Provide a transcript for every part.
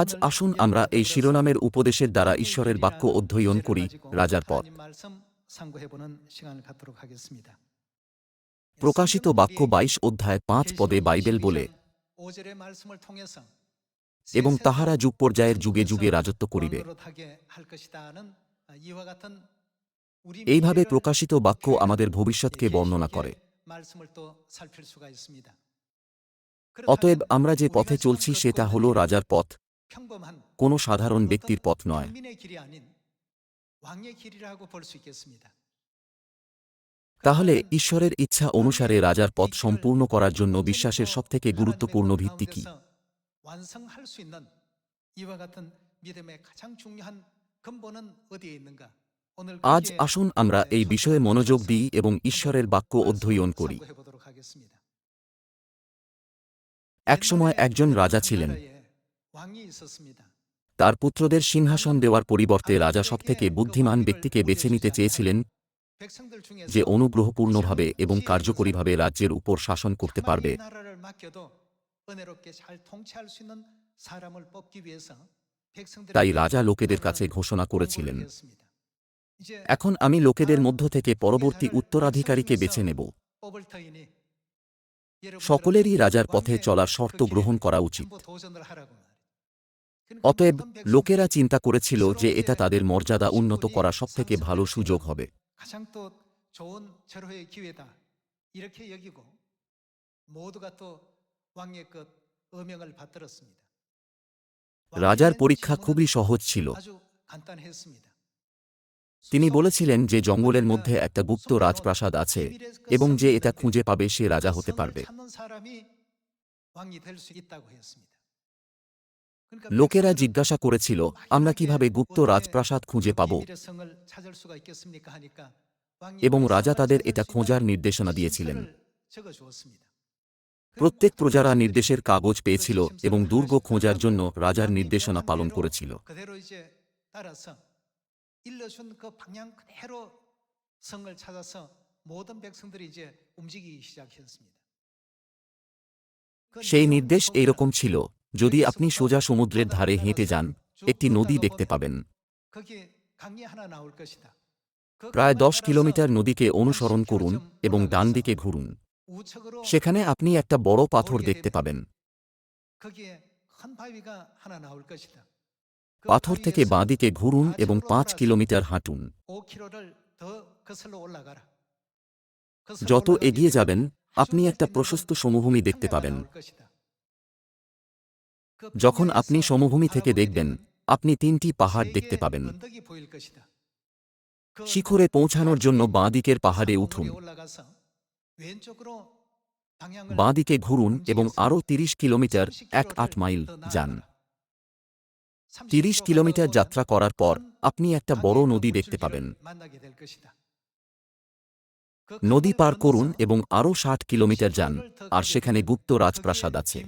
আজ আসুন আমরা এই শিরোনামের উপদেশের দ্বারা ঈশ্বরের বাক্য অধ্যয়ন করি, রাজার পথ। প্রকাশিত বাক্য বাইশ অধ্যায় পাঁচ পদে বাইবেল বলে, এবং তাহারা যুগ পর্যায়ের যুগে যুগে রাজত্ব করিবে। এইভাবে প্রকাশিত বাক্য আমাদের ভবিষ্যৎকে বর্ণনা করে। অতএব আমরা যে পথে চলছি সেটা হল রাজার পথ। কোনো সাধারণ ব্যক্তির পথ নয়। তাহলে ঈশ্বরের ইচ্ছা অনুসারে রাজার পথ সম্পূর্ণ করার জন্য বিশ্বাসের সবথেকে গুরুত্বপূর্ণ ভিত্তি কি? আজ আসুন আমরা এই বিষয়ে মনোযোগ দিই এবং ঈশ্বরের বাক্য অধ্যয়ন করি। একসময় একজন রাজা ছিলেন। তার পুত্রদের সিংহাসন দেওয়ার পরিবর্তে রাজা সবথেকে বুদ্ধিমান ব্যক্তিকে বেছে নিতে চেয়েছিলেন যে অনুগ্রহপূর্ণভাবে এবং কার্যকরীভাবে রাজ্যের উপর শাসন করতে পারবে। তাই রাজা লোকেদের কাছে ঘোষণা করেছিলেন। এখন আমি লোকেদের মধ্য থেকে পরবর্তী উত্তরাধিকারীকে বেছে নেব। সকলেরই রাজার পথে চলার শর্ত গ্রহণ করা উচিত। অতএব লোকেরা চিন্তা করেছিল যে এটা তাদের মর্যাদা উন্নত করা সবথেকে ভালো সুযোগ হবে। রাজার পরীক্ষা খুবই সহজ ছিল। তিনি বলেছিলেন যে জঙ্গলের মধ্যে একটা গুপ্ত রাজপ্রাসাদ আছে এবং যে এটা খুঁজে পাবে সে রাজা হতে পারবে। লোকেরা জিজ্ঞাসা করেছিল, আমরা কীভাবে গুপ্ত রাজপ্রাসাদ খুঁজে পাব? এবং রাজা তাদের এটা খোঁজার নির্দেশনা দিয়েছিলেন। প্রত্যেক প্রজারা নির্দেশের কাগজ পেয়েছিল এবং দুর্গ খোঁজার জন্য রাজার নির্দেশনা পালন করেছিল। সেই নির্দেশ এইরকম ছিল। যদি আপনি সোজা সমুদ্রের ধারে হেঁটে যান, একটি নদী দেখতে পাবেন। প্রায় দশ কিলোমিটার নদীকে অনুসরণ করুন এবং ডান দিকে ঘুরুন। সেখানে আপনি একটা বড় পাথর দেখতে পাবেন। পাথর থেকে বাঁদিকে ঘুরুন এবং পাঁচ কিলোমিটার হাঁটুন। যত এগিয়ে যাবেন, আপনি একটা প্রশস্ত সমভূমি দেখতে পাবেন। যখন আপনি সমভূমি থেকে দেখবেন, আপনি তিনটি পাহাড় দেখতে পাবেন। শিখরে পৌঁছানোর জন্য বাঁ দিকের পাহাড়ে উঠুন। বাঁ দিকে ঘুরুন এবং আরও তিরিশ কিলোমিটার, এক আট মাইল যান। তিরিশ কিলোমিটার যাত্রা করার পর আপনি একটা বড় নদী দেখতে পাবেন। নদী পার করুন এবং আরও ষাট কিলোমিটার যান, আর সেখানে গুপ্ত রাজপ্রাসাদ আছে।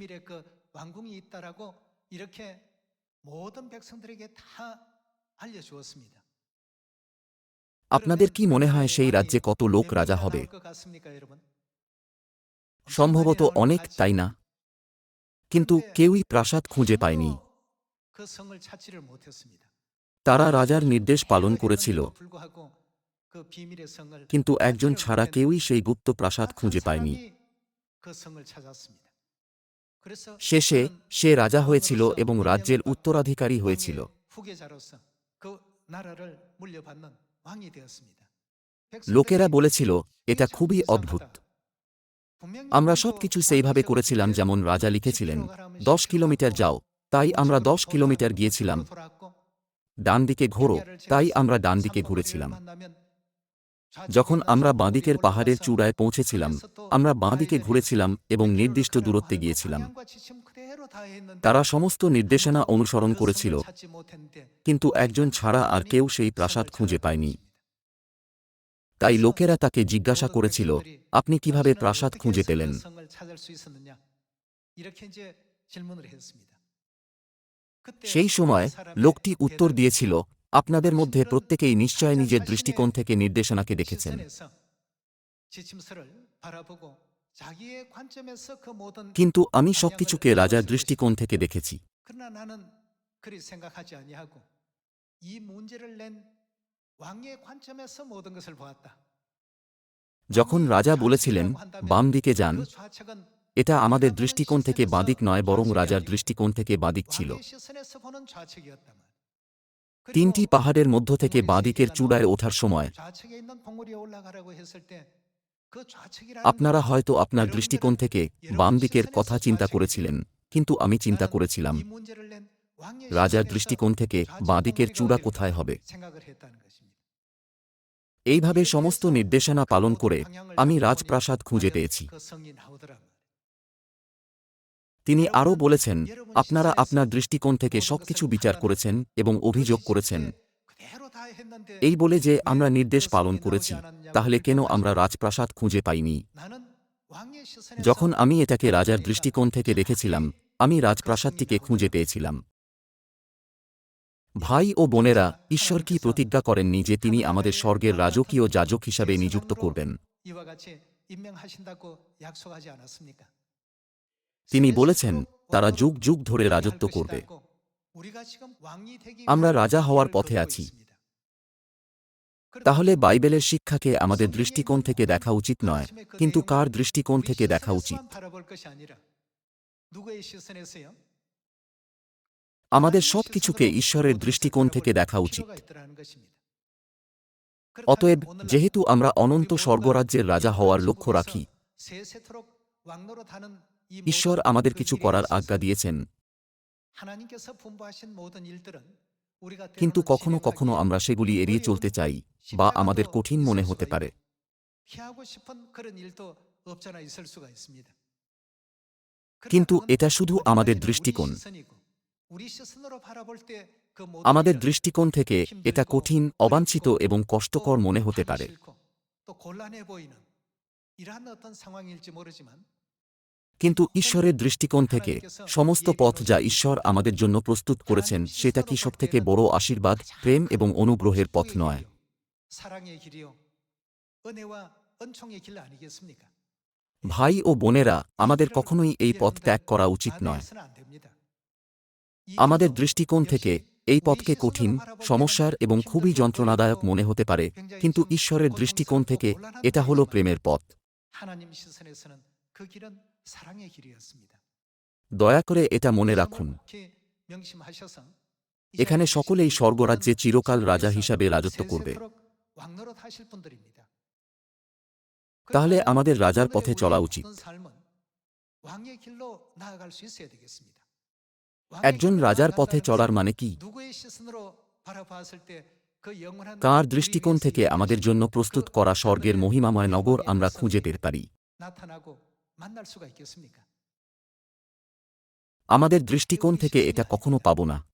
왕궁이 있다라고 이렇게 모든 백성들에게 다 알려주었습니다. আপনাদের কি মনে হয় সেই রাজ্যে কত লোক রাজা হবে সম্ভবত অনেক তাই না কিন্তু কেউই প্রাসাদ খুঁজে পায়নি 그 성을 찾지를 못했습니다. তারা রাজার নির্দেশ পালন করেছিল 불구하고 그 비밀의 성을 কিন্তু একজন ছাড়া কেউই সেই গুপ্ত প্রাসাদ খুঁজে পায়নি শেষে সে রাজা হয়েছিল এবং রাজ্যের উত্তরাধিকারী হয়েছিল। লোকেরা বলেছিল এটা খুবই অদ্ভুত। আমরা সব কিছু সেইভাবে করেছিলাম যেমন রাজা লিখেছিলেন দশ কিলোমিটার যাও তাই আমরা দশ কিলোমিটার গিয়েছিলাম। ডান দিকে ঘোরো তাই আমরা ডান দিকে ঘুরেছিলাম। যখন আমরা বাঁদিকের পাহাড়ের চূড়ায় পৌঁছেছিলাম, আমরা বাঁদিকে ঘুরেছিলাম এবং নির্দিষ্ট দূরত্বে গিয়েছিলাম। তারা সমস্ত নির্দেশনা অনুসরণ করেছিল, কিন্তু একজন ছাড়া আর কেউ সেই প্রাসাদ খুঁজে পায়নি। তাই লোকেরা তাকে জিজ্ঞাসা করেছিল, আপনি কীভাবে প্রাসাদ খুঁজে পেলেন? সেই সময় লোকটি উত্তর দিয়েছিল আপনাদের মধ্যে প্রত্যেকেই নিশ্চয় নিজের দৃষ্টিকোণ থেকে নির্দেশনাকে দেখেছেন। কিন্তু আমি সবকিছুকে রাজার দৃষ্টিকোণ থেকে দেখেছি। যখন রাজা বলেছিলেন, বাম দিকে যান, এটা আমাদের দৃষ্টিকোণ থেকে বাদিক নয়, বরং রাজার দৃষ্টিকোণ থেকে বাদিক ছিল। তিনটি পাহাড়ের মধ্য থেকে বাঁদিকের চূড়ায় ওঠার সময় আপনারা হয়তো আপনার দৃষ্টিকোণ থেকে বাম দিকের কথা চিন্তা করেছিলেন, কিন্তু আমি চিন্তা করেছিলাম, রাজার দৃষ্টিকোণ থেকে বাঁদিকের চূড়া কোথায় হবে। এইভাবে সমস্ত নির্দেশনা পালন করে আমি রাজপ্রাসাদ খুঁজে পেয়েছি। তিনি আরও বলেছেন, আপনারা আপনার দৃষ্টিকোণ থেকে সবকিছু বিচার করেছেন এবং অভিযোগ করেছেন। এই বলে যে আমরা নির্দেশ পালন করেছি, তাহলে কেন আমরা রাজপ্রাসাদ খুঁজে পাইনি? যখন আমি এটাকে রাজার দৃষ্টিকোণ থেকে দেখেছিলাম, আমি রাজপ্রাসাদটিকে খুঁজে পেয়েছিলাম। ভাই ও বোনেরা, ঈশ্বর কি প্রতিজ্ঞা করেননি যে তিনি আমাদের স্বর্গের রাজকীয় যাজক হিসাবে নিযুক্ত করবেন? তিনি বলেছেন, তারা যুগ যুগ ধরে রাজত্ব করবে। আমরা রাজা হওয়ার পথে আছি। তাহলে বাইবেলের শিক্ষাকে আমাদের দৃষ্টিকোণ থেকে দেখা উচিত নয়, কিন্তু কার দৃষ্টিকোণ থেকে দেখা উচিত? আমাদের সব কিছুকে ঈশ্বরের দৃষ্টিকোণ থেকে দেখা উচিত। অতএব, যেহেতু আমরা অনন্ত স্বর্গরাজ্যের রাজা হওয়ার লক্ষ্য রাখি ঈশ্বর আমাদের কিছু করার আজ্ঞা দিয়েছেন। কিন্তু কখনো কখনো আমরা সেগুলি এড়িয়ে চলতে চাই বা আমাদের কঠিন মনে হতে পারে। কিন্তু এটা শুধু আমাদের দৃষ্টিকোণ। আমাদের দৃষ্টিকোণ থেকে এটা কঠিন, অবাঞ্ছিত এবং কষ্টকর মনে হতে পারে। কিন্তু ঈশ্বরের দৃষ্টিকোণ থেকে সমস্ত পথ যা ঈশ্বর আমাদের জন্য প্রস্তুত করেছেন সেটা কি সবথেকে বড় আশীর্বাদ প্রেম এবং অনুগ্রহের পথ নয়? ভাই ও বোনেরা আমাদের কখনোই এই পথ ত্যাগ করা উচিত নয়। আমাদের দৃষ্টিকোণ থেকে এই পথকে কঠিন সমস্যার এবং খুবই যন্ত্রণাদায়ক মনে হতে পারে কিন্তু ঈশ্বরের দৃষ্টিকোণ থেকে এটা হল প্রেমের পথ। দয়া করে এটা মনে রাখুন। এখানে সকলেই স্বর্গরাজ্যে চিরকাল রাজা হিসাবে রাজত্ব করবে। তাহলে আমাদের রাজার পথে চলা উচিত। একজন রাজার পথে চলার মানে কি? তাঁর দৃষ্টিকোণ থেকে আমাদের জন্য প্রস্তুত করা স্বর্গের মহিমাময় নগর আমরা খুঁজে পেতে পারি। আমাদের দৃষ্টিকোণ থেকে এটা কখনো পাব না।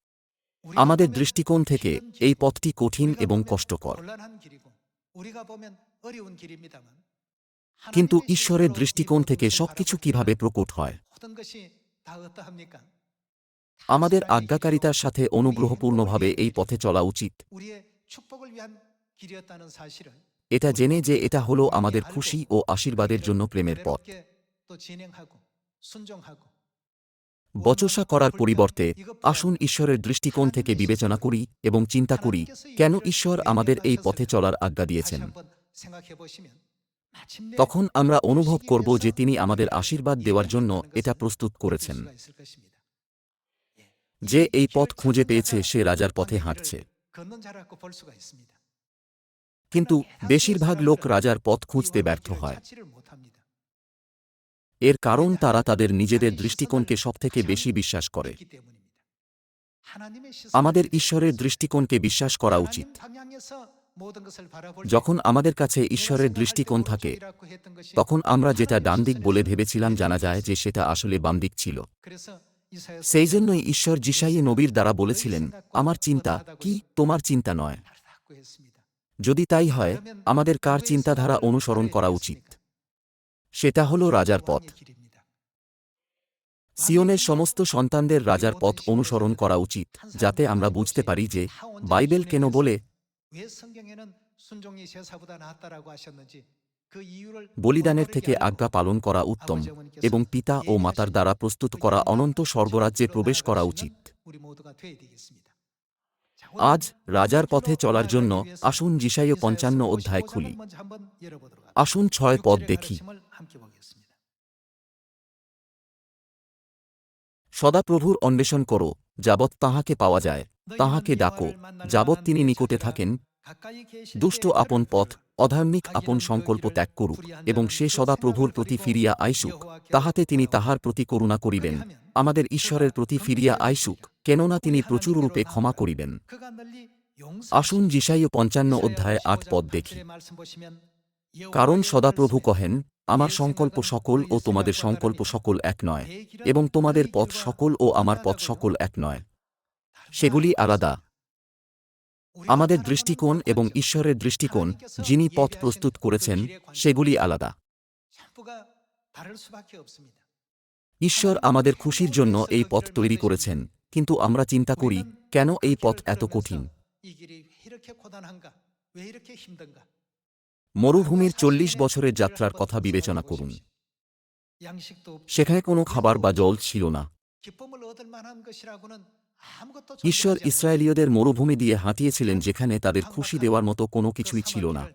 আমাদের দৃষ্টিকোণ থেকে এই পথটি কঠিন এবং কষ্টকর। কিন্তু ঈশ্বরের দৃষ্টিকোণ থেকে সবকিছু কীভাবে প্রকট হয়? আমাদের আজ্ঞাকারিতার সাথে অনুগ্রহপূর্ণভাবে এই পথে চলা উচিত। এটা জেনে যে এটা হলো আমাদের খুশি ও আশীর্বাদের জন্য প্রেমের পথ। বচসা করার পরিবর্তে আসুন ঈশ্বরের দৃষ্টিকোণ থেকে বিবেচনা করি এবং চিন্তা করি কেন ঈশ্বর আমাদের এই পথে চলার আজ্ঞা দিয়েছেন। তখন আমরা অনুভব করব যে তিনি আমাদের আশীর্বাদ দেওয়ার জন্য এটা প্রস্তুত করেছেন। যে এই পথ খুঁজে পেয়েছে সে রাজার পথে হাঁটছে। কিন্তু বেশিরভাগ লোক রাজার পথ খুঁজতে ব্যর্থ হয়। এর কারণ তারা তাদের নিজেদের দৃষ্টিকোণকে সবথেকে বেশি বিশ্বাস করে। আমাদের ঈশ্বরের দৃষ্টিকোণকে বিশ্বাস করা উচিত। যখন আমাদের কাছে ঈশ্বরের দৃষ্টিকোণ থাকে, তখন আমরা যেটা ডান দিক বলে ভেবেছিলাম জানা যায় যে সেটা আসলে বাম দিক ছিল। সেই জন্যই ঈশ্বর জিসাই নবীর দ্বারা বলেছিলেন, আমার চিন্তা কি, তোমার চিন্তা নয়। যদি তাই হয়, আমাদের কার চিন্তাধারা অনুসরণ করা উচিত? সেটা হল রাজার পথ। সিয়নের সমস্ত সন্তানদের রাজার পথ অনুসরণ করা উচিত যাতে আমরা বুঝতে পারি যে বাইবেল কেন বলে বলিদানের থেকে আজ্ঞা পালন করা উত্তম এবং পিতা ও মাতার দ্বারা প্রস্তুত করা অনন্ত স্বর্গরাজ্যে প্রবেশ করা উচিত। আজ রাজার পথে চলার জন্য আসুন জিসাইয় পঞ্চান্ন অধ্যায় খুলি। আসুন ছয় পদ দেখি। 함께 보겠습니다. সদাপ্রভুর অন্বেষণ করো যাবৎ তাহাকে পাওয়া যায় 너희는 তাহাকে ডাকো 여호와를 만날 যাবৎ 만한 তিনি 그의 নিকটে 자비가 থাকেন 가까이 계실 দুষ্ট 때에 আপন 그를 পথ 부르라. অধার্মিক আপন সংকল্প ত্যাগ করুক এবং সে সদাপ্রভুর প্রতি ফিরিয়া আইসুক তাহাতে তিনি তাহার প্রতি করুণা করিবেন আমাদের ঈশ্বরের প্রতি ফিরিয়া আইসুক কেননা তিনি প্রচুর রূপে ক্ষমা করিবেন 그가 널리 আসুন জিসাইয় পঞ্চান্ন অধ্যায় আট পদ দেখি দেখি কারণ সদাপ্রভু কহেন আমার সংকল্প সকল ও তোমাদের সংকল্প সকল এক নয়, এবং তোমাদের পথ সকল ও আমার পথ সকল এক নয়। সেগুলি আলাদা। আমাদের দৃষ্টিকোণ এবং ঈশ্বরের দৃষ্টিকোণ, যিনি পথ প্রস্তুত করেছেন, সেগুলি আলাদা। ঈশ্বর আমাদের খুশির জন্য এই পথ তৈরি করেছেন, কিন্তু আমরা চিন্তা করি, কেন এই পথ এত কঠিন? মরুভূমির চল্লিশ বছরের যাত্রার কথা বিবেচনা করুন। সেখানে কোনো খাবার বা জল ছিল না। ঈশ্বর ইসরায়েলীয়দের মরুভূমি দিয়ে হাঁটিয়েছিলেন যেখানে তাদের খুশি দেওয়ার মতো কোনো কিছুই ছিল না।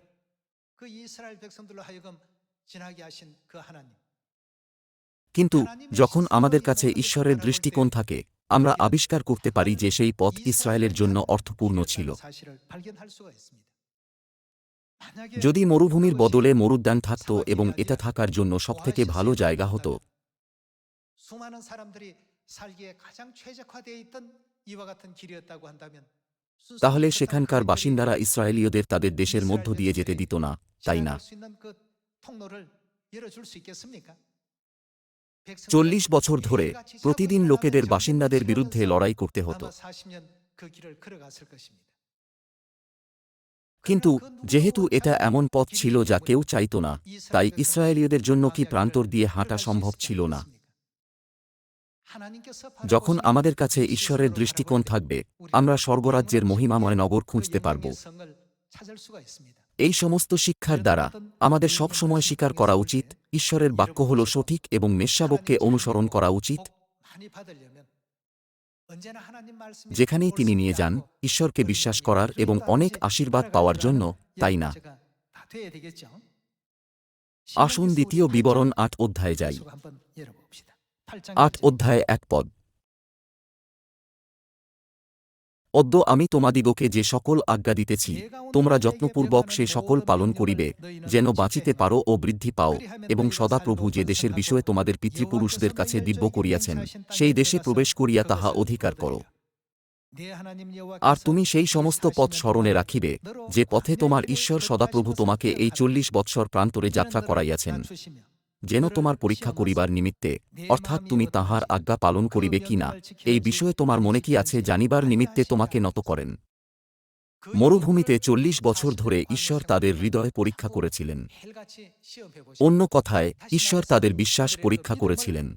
কিন্তু যখন আমাদের কাছে ঈশ্বরের দৃষ্টিকোণ থাকে, আমরা আবিষ্কার করতে পারি যে সেই পথ ইসরায়েলের জন্য অর্থপূর্ণ ছিল। যদি মরুভূমির বদলে মরুদ্যান থাকত এবং এটা থাকার জন্য সবথেকে ভালো জায়গা হতো। তাহলে সেখানকার বাসিন্দারা ইসরায়েলীয়দের তাদের দেশের মধ্য দিয়ে যেতে দিত না তাই না? চল্লিশ বছর ধরে প্রতিদিন লোকেদের বাসিন্দাদের বিরুদ্ধে লড়াই করতে হতো। কিন্তু যেহেতু এটা এমন পথ ছিল যা কেউ চাইত না, তাই ইসরায়েলীয়দের জন্য কি প্রান্তর দিয়ে হাঁটা সম্ভব ছিল না? যখন আমাদের কাছে ঈশ্বরের দৃষ্টিকোণ থাকবে, আমরা স্বর্গরাজ্যের মহিমাময় নগর খুঁজতে পারব। এই সমস্ত শিক্ষার দ্বারা আমাদের সব সময় স্বীকার করা উচিত, ঈশ্বরের বাক্য হল সঠিক এবং মেষাবককে অনুসরণ করা উচিত। যেখানেই তিনি নিয়ে যান ঈশ্বরকে বিশ্বাস করার এবং অনেক আশীর্বাদ পাওয়ার জন্য তাই না? আসুন দ্বিতীয় বিবরণ আট অধ্যায়ে যাই। আট অধ্যায়ে এক পদ। অদ্য আমি তোমাদিগকে যে সকল আজ্ঞা দিতেছি, তোমরা যত্নপূর্বক সে সকল পালন করিবে, যেন বাঁচিতে পারো ও বৃদ্ধি পাও, এবং সদাপ্রভু যে দেশের বিষয়ে তোমাদের পিতৃপুরুষদের কাছে দিব্য করিয়াছেন, সেই দেশে প্রবেশ করিয়া তাহা অধিকার করো। আর তুমি সেই সমস্ত পথ স্মরণে রাখিবে, যে পথে তোমার ঈশ্বর সদাপ্রভু তোমাকে এই চল্লিশ বৎসর প্রান্তরে যাত্রা করাইয়াছেন। যেন তোমার পরীক্ষা করিবার নিমিত্তে, অর্থাৎ তুমি তাহার আজ্ঞা পালন করিবে কিনা এই বিষয়ে তোমার মনে কি আছে জানিবার নিমিত্তে তোমাকে নত করেন। মরুভূমিতে চল্লিশ বছর ধরে ঈশ্বর তাদের হৃদয় পরীক্ষা করেছিলেন। অন্য কথায়, ঈশ্বর তাদের বিশ্বাস পরীক্ষা করেছিলেন।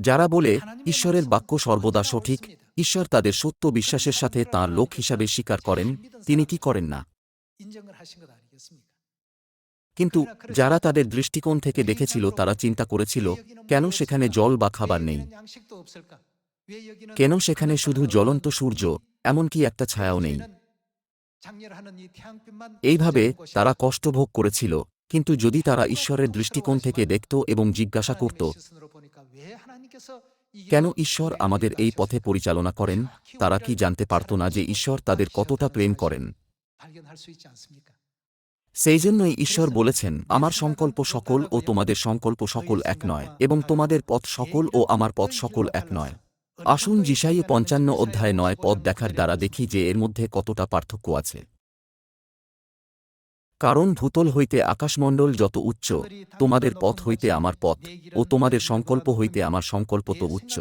যারা বলে, ঈশ্বরের বাক্য সর্বদা সঠিক, ঈশ্বর তাদের সত্য বিশ্বাসের সাথে তাঁর লোক হিসাবে স্বীকার করেন, তিনি কি করেন না? কিন্তু যারা তাদের দৃষ্টিকোণ থেকে দেখেছিল, তারা চিন্তা করেছিল, কেন সেখানে জল বা খাবার নেই? কেন সেখানে শুধু জ্বলন্ত সূর্য, এমনকি একটা ছায়াও নেই? এইভাবে তারা কষ্টভোগ করেছিল, কিন্তু যদি তারা ঈশ্বরের দৃষ্টিকোণ থেকে দেখত এবং জিজ্ঞাসা করত, কেন ঈশ্বর আমাদের এই পথে পরিচালনা করেন? তারা কি জানতে পারত না যে ঈশ্বর তাদের কতটা প্রেম করেন? সেই জন্যই ঈশ্বর বলেছেন, আমার সংকল্প সকল ও তোমাদের সংকল্প সকল এক নয়, এবং তোমাদের পথ সকল ও আমার পথ সকল এক নয়। আসুন জিসাইয়ে পঞ্চান্ন অধ্যায় নয় পদ দেখার দ্বারা দেখি যে এর মধ্যে কতটা পার্থক্য আছে। কারণ ভূতল হইতে আকাশমণ্ডল যত উচ্চ, তোমাদের পথ হইতে আমার পথ, ও তোমাদের সংকল্প হইতে আমার সংকল্প তো উচ্চ।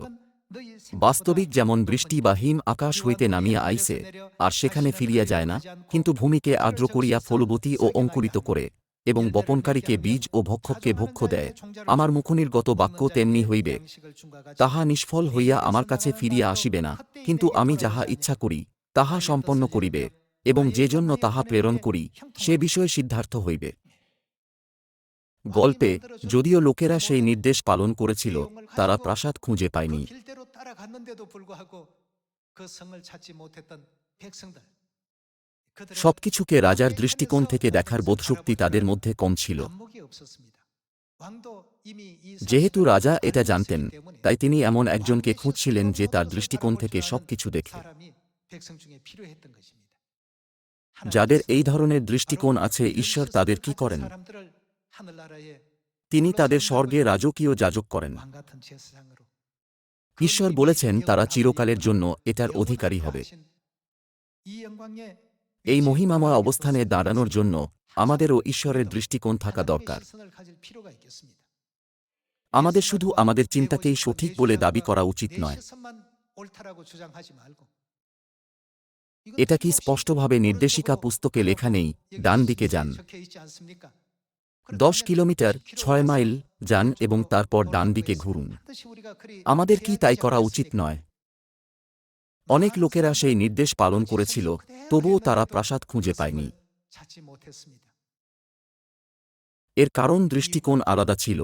বাস্তবিক যেমন বৃষ্টি বা হিম আকাশ হইতে নামিয়া আইসে আর সেখানে ফিরিয়া যায় না, কিন্তু ভূমিকে আর্দ্র করিয়া ফলবতী ও অঙ্কুরিত করে, এবং বপনকারীকে বীজ ও ভক্ষককে ভক্ষ দেয়। আমার মুখনির্গত বাক্য তেমনি হইবে। তাহা নিষ্ফল হইয়া আমার কাছে ফিরিয়া আসিবে না, কিন্তু আমি যাহা ইচ্ছা করি, তাহা সম্পন্ন করিবে, এবং যে জন্য তাহা প্রেরণ করি, সে বিষয়ে সিদ্ধার্থ হইবে। গল্পে, যদিও লোকেরা সেই নির্দেশ পালন করেছিল, তারা প্রাসাদ খুঁজে পায়নি। 따라갔는데도 불구하고 그 성을 찾지 못했던 백성들 그들의 সবকিছুকে রাজার দৃষ্টিকোণ থেকে দেখার বোধশক্তি তাদের মধ্যে কম ছিল 안목이 없었습니다. 왕도 이미 이 যেহেতু 사실을 রাজা 알고 এটা 있었기 জানতেন 때문에 তাই তিনি এমন একজনকে 왕의 খুঁজছিলেন যে তার 시선으로 দৃষ্টিকোণ 바라볼 থেকে 줄 সবকিছু 아는 দেখে 사람이 백성 중에 필요했던 것입니다. যাদের 하나님께서 এই ধরনের দৃষ্টিকোণ 바로 আছে 이런 ঈশ্বর 시선을 তাদের কি 가진 করেন 사람들을 하늘나라에 তিনি তাদের স্বর্গে রাজকীয় যাজক করেন 왕 같은 제사장으로 ঈশ্বর বলেছেন তারা চিরকালের জন্য এটার অধিকারী হবে। এই মহিমাময় অবস্থানে দাঁড়ানোর জন্য আমাদেরও ঈশ্বরের দৃষ্টিকোণ থাকা দরকার। আমাদের শুধু আমাদের চিন্তাকেই সঠিক বলে দাবি করা উচিত নয়। এটা কি স্পষ্টভাবে নির্দেশিকা পুস্তকে লেখা নেই? ডান দিকে যান। দশ কিলোমিটার ছয় মাইল যান এবং তারপর ডান দিকে ঘুরুন আমাদের কি তাই করা উচিত নয় অনেক লোকেরা সেই নির্দেশ পালন করেছিল তবুও তারা প্রাসাদ খুঁজে পায়নি এর কারণ দৃষ্টিকোণ আলাদা ছিল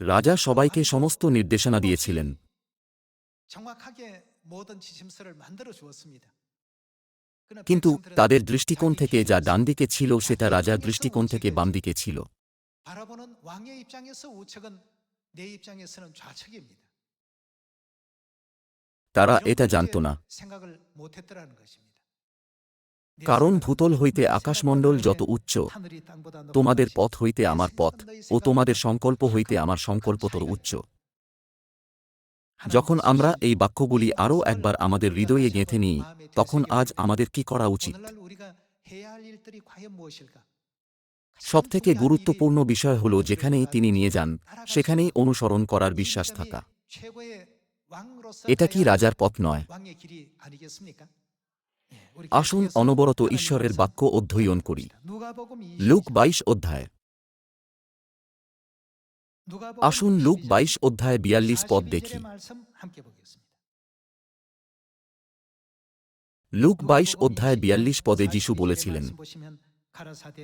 রাজা সবাইকে সমস্ত নির্দেশনা দিয়েছিলেন কিন্তু তাদের দৃষ্টিকোণ থেকে যা ডান দিকে ছিল সেটা রাজার দৃষ্টিকোণ থেকে বাম দিকে ছিল 바라보 কিন্তু তাদের দৃষ্টিকোণ থেকে যা ডান দিকে ছিল সেটা রাজার দৃষ্টিকোণ থেকে বাম দিকে ছিল। তারা এটা জানত না। কারণ ভূতল হইতে আকাশমণ্ডল যত উচ্চ তোমাদের পথ হইতে আমার পথ ও তোমাদের সংকল্প হইতে আমার সংকল্পতর উচ্চ। যখন আমরা এই বাক্যগুলি আরও একবার আমাদের হৃদয়ে গেঁথে নিই, তখন আজ আমাদের কি করা উচিত? সবথেকে গুরুত্বপূর্ণ বিষয় হল যেখানেই তিনি নিয়ে যান, সেখানেই অনুসরণ করার বিশ্বাস থাকা। এটা কি রাজার পথ নয়? আসুন অনবরত ঈশ্বরের বাক্য অধ্যয়ন করি। লুক বাইশ অধ্যায়। আসুন লুক 22장 বাইশ অধ্যায় বিয়াল্লিশ পদ 42 দেখি 절의 말씀 함께 보겠습니다. লুক বাইশ 누가복음 অধ্যায় 22장 বিয়াল্লিশ পদে যিশু 42 বলেছিলেন 절의 말씀 보시면 가라사대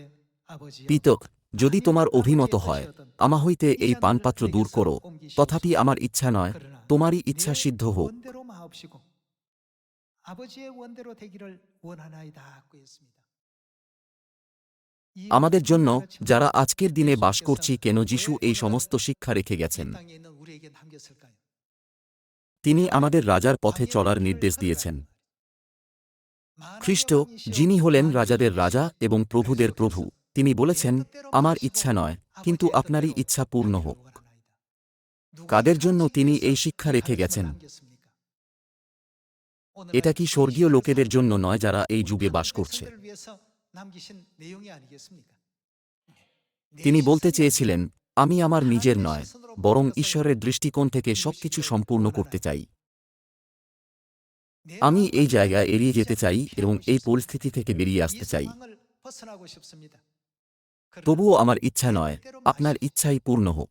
아버지여 পিতক যদি 아니 তোমার 아버지의 অভিমত 뜻이 হয় 어떤 আমা হইতে 이 এই 잔을 পানপাত্র দূর 내게서 করো 옮기시옵소서. তথাপি আমার ইচ্ছা নয় 그러나 তোমারই ইচ্ছা 내 সিদ্ধ হোক 원대로 마옵시고 아버지의 원대로 되기를 원하나이다 그랬습니다. আমাদের জন্য যারা আজকের দিনে বাস করছি কেন যিশু এই সমস্ত শিক্ষা রেখে গেছেন? তিনি আমাদের রাজার পথে চলার নির্দেশ দিয়েছেন। খ্রিস্ট, যিনি হলেন রাজাদের রাজা এবং প্রভুদের প্রভু, তিনি বলেছেন, আমার ইচ্ছা নয়, কিন্তু আপনারই ইচ্ছা পূর্ণ হোক। কাদের জন্য তিনি এই শিক্ষা রেখে গেছেন? এটা কি স্বর্গীয় লোকেদের জন্য নয় যারা এই যুগে বাস করছে? তিনি বলতে চেয়েছিলেন, আমি আমার নিজের নয়, বরং ঈশ্বরের দৃষ্টিকোণ থেকে সবকিছু সম্পূর্ণ করতে চাই। আমি এই জায়গা এড়িয়ে যেতে চাই এবং এই পরিস্থিতি থেকে বেরিয়ে আসতে চাই। তবুও আমার ইচ্ছা নয়, আপনার ইচ্ছাই পূর্ণ হোক।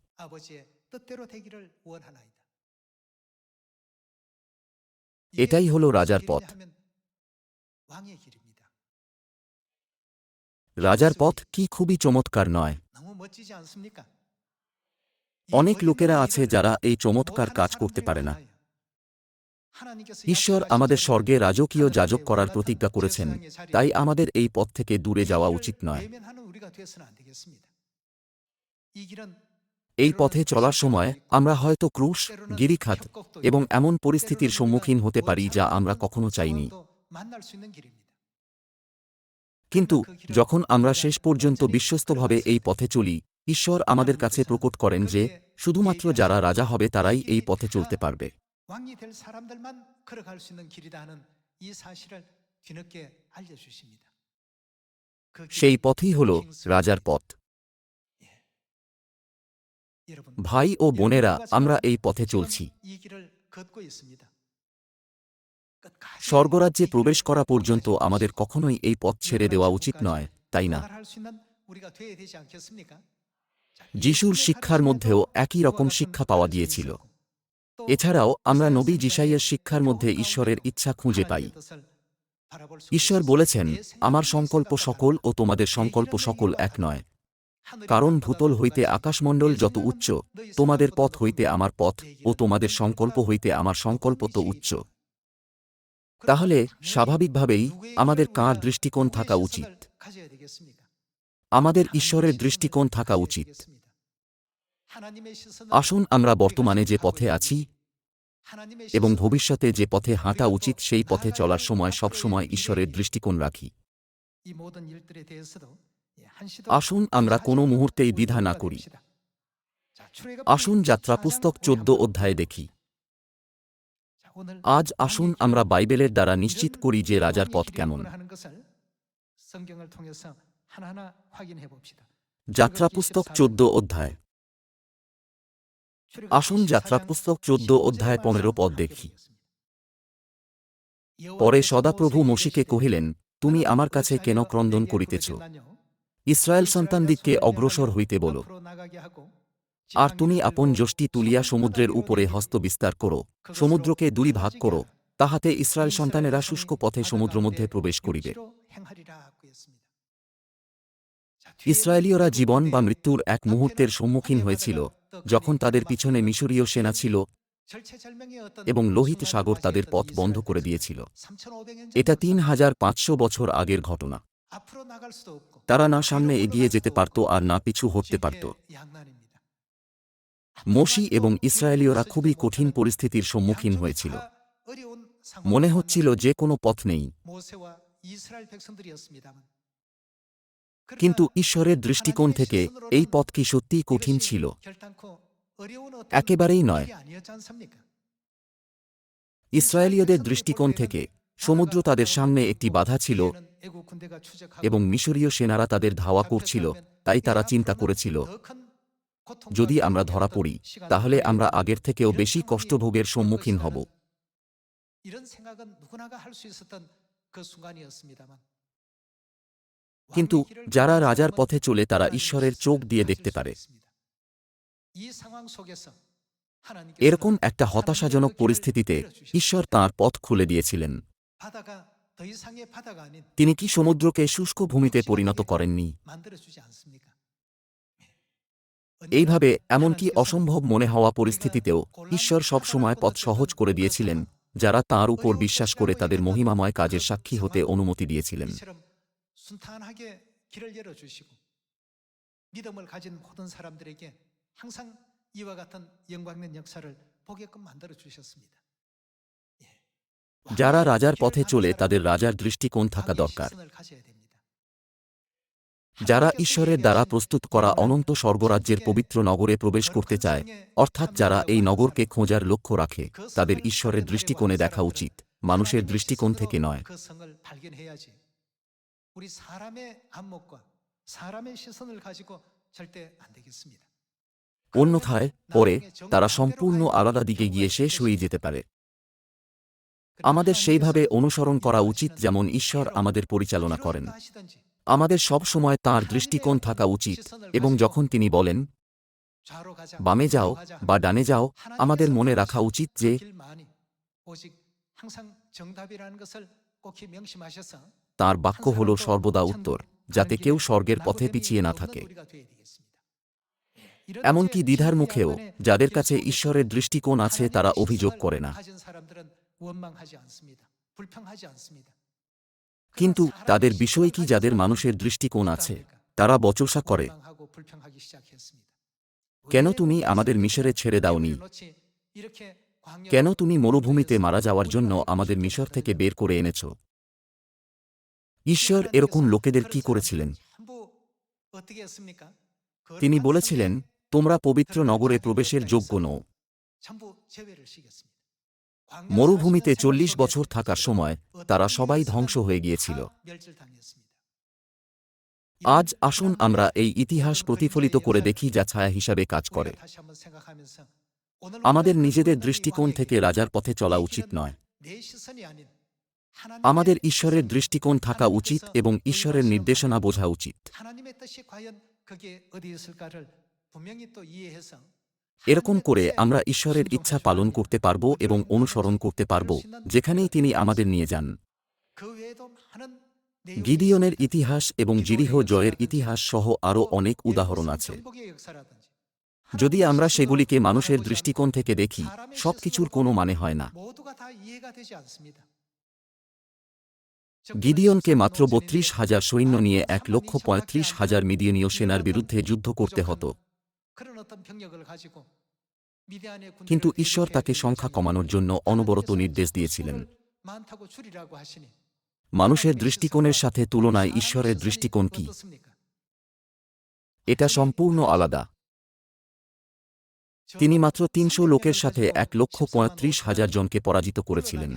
এটাই হল রাজার পথ। রাজার পথ কি খুবই চমৎকার নয়। অনেক লোকেরা আছে যারা এই চমৎকার কাজ করতে পারে না। ঈশ্বর আমাদের স্বর্গে রাজকীয় যাজক করার প্রতিজ্ঞা করেছেন, তাই আমাদের এই পথ থেকে দূরে যাওয়া উচিত নয়। এই পথে চলার সময় আমরা হয়তো ক্রুশ, গিরিখাত এবং এমন পরিস্থিতির সম্মুখীন হতে পারি যা আমরা কখনো চাইনি। কিন্তু যখন আমরা শেষ পর্যন্ত বিশ্বস্তভাবে এই পথে চলি ঈশ্বর আমাদের কাছে প্রকট করেন যে শুধুমাত্র যারা রাজা হবে তারাই এই পথে চলতে পারবে। সেই পথই হল রাজার পথ। ভাই ও বোনেরা আমরা এই পথে চলছি। স্বর্গরাজ্যে প্রবেশ করা পর্যন্ত আমাদের কখনোই এই পথ ছেড়ে দেওয়া উচিত নয়, তাই না? যিশুর শিক্ষার মধ্যেও একই রকম শিক্ষা পাওয়া গিয়েছিল। এছাড়াও আমরা নবী জিসাইয়ের শিক্ষার মধ্যে ঈশ্বরের ইচ্ছা খুঁজে পাই। ঈশ্বর বলেছেন, আমার সংকল্প সকল ও তোমাদের সংকল্প সকল এক নয়। কারণ ভূতল হইতে আকাশমণ্ডল যত উচ্চ, তোমাদের পথ হইতে আমার পথ ও তোমাদের সংকল্প হইতে আমার সংকল্প তো উচ্চ। তাহলে স্বাভাবিকভাবেই আমাদের কার দৃষ্টিকোণ থাকা উচিত? আমাদের ঈশ্বরের দৃষ্টিকোণ থাকা উচিত। আসুন আমরা বর্তমানে যে পথে আছি এবং ভবিষ্যতে যে পথে হাঁটা উচিত সেই পথে চলার সময় সবসময় ঈশ্বরের দৃষ্টিকোণ রাখি। আসুন আমরা কোনো মুহূর্তেই বিধা না করি। আসুন যাত্রা পুস্তক চোদ্দ অধ্যায় দেখি। আজ আসুন আমরা বাইবেলের দ্বারা নিশ্চিত করি যে রাজার পথ কেমন। যাত্রা পুস্তক চোদ্দ অধ্যায়। আসুন যাত্রা পুস্তক চোদ্দ অধ্যায় পনেরো পদ দেখি। পরে সদাপ্রভু মসিকে কহিলেন, তুমি আমার কাছে কেন ক্রন্দন করিতেছ? ইসরায়েল সন্তানদিককে অগ্রসর হইতে বলো। আর তুমি আপন যষ্টি তুলিয়া সমুদ্রের উপরে হস্ত বিস্তার করো, সমুদ্রকে দুই ভাগ করো, তাহাতে ইসরায়েল সন্তানেরা শুষ্ক পথে সমুদ্র মধ্যে প্রবেশ করিবে। ইসরায়েলীয়রা জীবন বা মৃত্যুর এক মুহূর্তের সম্মুখীন হয়েছিল, যখন তাদের পিছনে মিশরীয় সেনা ছিল এবং লোহিত সাগর তাদের পথ বন্ধ করে দিয়েছিল। এটা তিন হাজার পাঁচশো বছর আগের ঘটনা। তারা না সামনে এগিয়ে যেতে পারত আর না পিছু হটতে পারত। মোশি এবং ইসরায়েলীয়রা খুবই কঠিন পরিস্থিতির সম্মুখীন হয়েছিল। মনে হচ্ছিল যে কোনো পথ নেই। কিন্তু ঈশ্বরের দৃষ্টিকোণ থেকে এই পথ কি সত্যিই কঠিন ছিল? একেবারেই নয়। ইসরায়েলীয়দের দৃষ্টিকোণ থেকে সমুদ্র তাদের সামনে একটি বাধা ছিল এবং মিশরীয় সেনারা তাদের ধাওয়া করছিল, তাই তারা চিন্তা করেছিল। যদি আমরা ধরা পড়ি তাহলে আমরা আগের থেকেও বেশি কষ্টভোগের সম্মুখীন হব। কিন্তু যারা রাজার পথে চলে তারা ঈশ্বরের চোখ দিয়ে দেখতে পারে। এরকম একটা হতাশাজনক পরিস্থিতিতে ঈশ্বর তাঁর পথ খুলে দিয়েছিলেন। তিনি কি সমুদ্রকে শুষ্ক ভূমিতে পরিণত করেননি? এইভাবে এমনকি অসম্ভব মনে হওয়া পরিস্থিতিতেও ঈশ্বর সবসময় পথ সহজ করে দিয়েছিলেন যারা তাঁর উপর বিশ্বাস করে তাদের মহিমাময় কাজের সাক্ষী হতে অনুমতি দিয়েছিলেন 이처럼 순탄하게 길을 열어주시고 믿음을 가진 모든 사람들에게 항상 이와 같은 영광 있는 역사를 보게끔 만들어 주셨습니다. 예. যারা 왕의 রাজার 길을 পথে 가는 চলে 사람은 তাদের রাজার দৃষ্টিকোণ থাকা 왕의 দরকার যারা ঈশ্বরের দ্বারা প্রস্তুত করা অনন্ত স্বর্গরাজ্যের পবিত্র নগরে প্রবেশ করতে চায়, অর্থাৎ যারা এই নগরকে খোঁজার লক্ষ্য রাখে, তাদের ঈশ্বরের দৃষ্টিকোণে দেখা উচিত, মানুষের দৃষ্টিকোণ থেকে নয়। অন্যথায়, পরে তারা সম্পূর্ণ আলাদা দিকে গিয়ে শেষ হয়ে যেতে পারে। আমাদের সেইভাবে অনুসরণ করা উচিত যেমন ঈশ্বর আমাদের পরিচালনা করেন। আমাদের সব সময় তাঁর দৃষ্টিকোণ থাকা উচিত এবং যখন তিনি বলেন, বামে যাও বা ডানে যাও, আমাদের মনে রাখা উচিত যে তাঁর বাক্য হল সর্বদা উত্তর, যাতে কেউ স্বর্গের পথে পিছিয়ে না থাকে। এমনকি দ্বিধার মুখেও, যাদের কাছে ঈশ্বরের দৃষ্টিকোণ আছে তারা অভিযোগ করে না। কিন্তু তাদের বিষয় কি যাদের মানুষের দৃষ্টিকোণ আছে, তারা বচসা করে। কেন তুমি আমাদের মিশরে ছেড়ে দাওনি? কেন তুমি মরুভূমিতে মারা যাওয়ার জন্য আমাদের মিশর থেকে বের করে এনেছ? ঈশ্বর এরকম লোকেদের কি করেছিলেন? তিনি বলেছিলেন, তোমরা পবিত্র নগরে প্রবেশের যোগ্য নও। মরুভূমিতে চল্লিশ বছর থাকার সময় তারা সবাই ধ্বংস হয়ে গিয়েছিল। আজ আসুন আমরা এই ইতিহাস প্রতিফলিত করে দেখি যা ছায়া হিসাবে কাজ করে। আমাদের নিজেদের দৃষ্টিকোণ থেকে রাজার পথে চলা উচিত নয়। আমাদের ঈশ্বরের দৃষ্টিকোণ থাকা উচিত এবং ঈশ্বরের নির্দেশনা বোঝা উচিত। এরকম করে আমরা ঈশ্বরের ইচ্ছা পালন করতে পারব এবং অনুসরণ করতে পারব, যেখানেই তিনি আমাদের নিয়ে যান। গিডিয়নের ইতিহাস এবং জিরিহ জয়ের ইতিহাস সহ আরও অনেক উদাহরণ আছে। যদি আমরা সেগুলিকে মানুষের দৃষ্টিকোণ থেকে দেখি, সবকিছুর কোনো মানে হয় না। গিডিয়নকে মাত্র বত্রিশ হাজার সৈন্য নিয়ে এক লক্ষ পঁয়ত্রিশ হাজার মিডিয়নীয় সেনার বিরুদ্ধে যুদ্ধ করতে হতো। কিন্তু ঈশ্বর তাকে সংখ্যা কমানোর জন্য অনবরত নির্দেশ দিয়েছিলেন। মানুষের দৃষ্টিকোণের সাথে তুলনায় ঈশ্বরের দৃষ্টিকোণ কি? এটা সম্পূর্ণ আলাদা। তিনি মাত্র তিনশো লোকের সাথে এক লক্ষ পঁয়ত্রিশ হাজার জনকে পরাজিত করেছিলেন।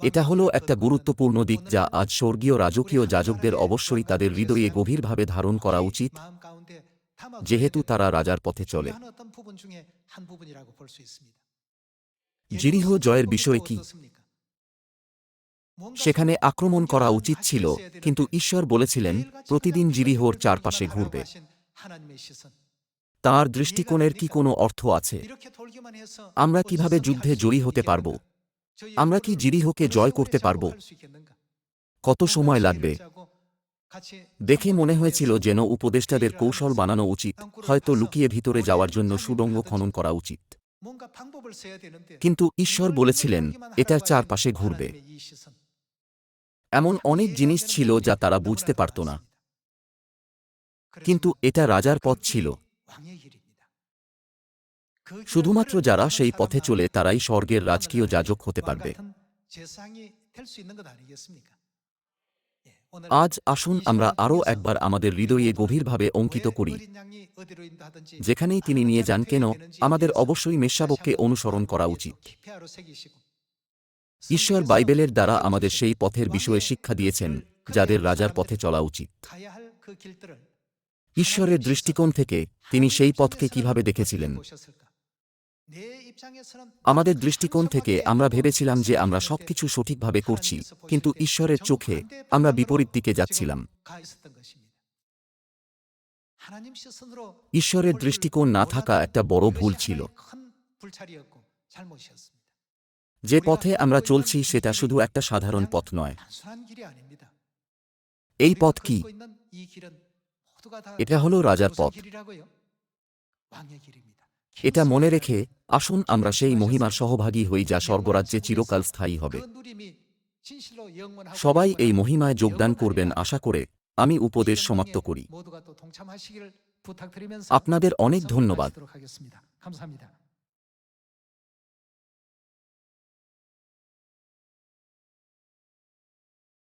এটা হলো একটা গুরুত্বপূর্ণ দিক যা আজ স্বর্গীয় রাজকীয় যাজকদের অবশ্যই তাদের হৃদয়ে গভীরভাবে ধারণ করা উচিত, যেহেতু তারা রাজার পথে চলে। জিরিহ জয়ের বিষয় কি? সেখানে আক্রমণ করা উচিত ছিল, কিন্তু ঈশ্বর বলেছিলেন, প্রতিদিন জিরিহর চারপাশে ঘুরবে। তার দৃষ্টিকোণের কি কোনো অর্থ আছে? আমরা কীভাবে যুদ্ধে জয়ী হতে পারব? আমরা কি জিরিহকে জয় করতে পারব? কত সময় লাগবে? দেখে মনে হয়েছিল যেন উপদেষ্টাদের কৌশল বানানো উচিত, হয়তো লুকিয়ে ভিতরে যাওয়ার জন্য সুডঙ্গ খনন করা উচিত। কিন্তু ঈশ্বর বলেছিলেন, এটার চারপাশে ঘুরবে। এমন অনেক জিনিস ছিল যা তারা বুঝতে পারত না। কিন্তু এটা রাজার পথ ছিল। শুধুমাত্র যারা সেই পথে চলে তারাই স্বর্গের রাজকীয় যাজক হতে পারবে। আজ আসুন আমরা আরও একবার আমাদের হৃদয়ে গভীরভাবে অঙ্কিত করি, যেখানেই তিনি নিয়ে যান কেন আমাদের অবশ্যই মেষশাবককে অনুসরণ করা উচিত। ঈশ্বর বাইবেলের দ্বারা আমাদের সেই পথের বিষয়ে শিক্ষা দিয়েছেন, যাদের রাজার পথে চলা উচিত। ঈশ্বরের দৃষ্টিকোণ থেকে তিনি সেই পথকে কীভাবে দেখেছিলেন? আমাদের দৃষ্টিকোণ থেকে আমরা ভেবেছিলাম যে আমরা সবকিছু সঠিকভাবে করছি, কিন্তু ঈশ্বরের চোখে আমরা বিপরীত দিকে যাচ্ছিলাম। ঈশ্বরের দৃষ্টিকোণ না থাকা একটা বড় ভুল ছিল। যে পথে আমরা চলছি সেটা শুধু একটা সাধারণ পথ নয়। এই পথ কি? এটা হলো রাজার পথ। এটা মনে রেখে আসুন আমরা সেই মহিমার সহভাগী হই যা স্বর্গরাজ্যে চিরকাল স্থায়ী হবে। সবাই এই মহিমায় যোগদান করবেন আশা করে আমি উপদেশ সমাপ্ত করি। আপনাদের অনেক ধন্যবাদ।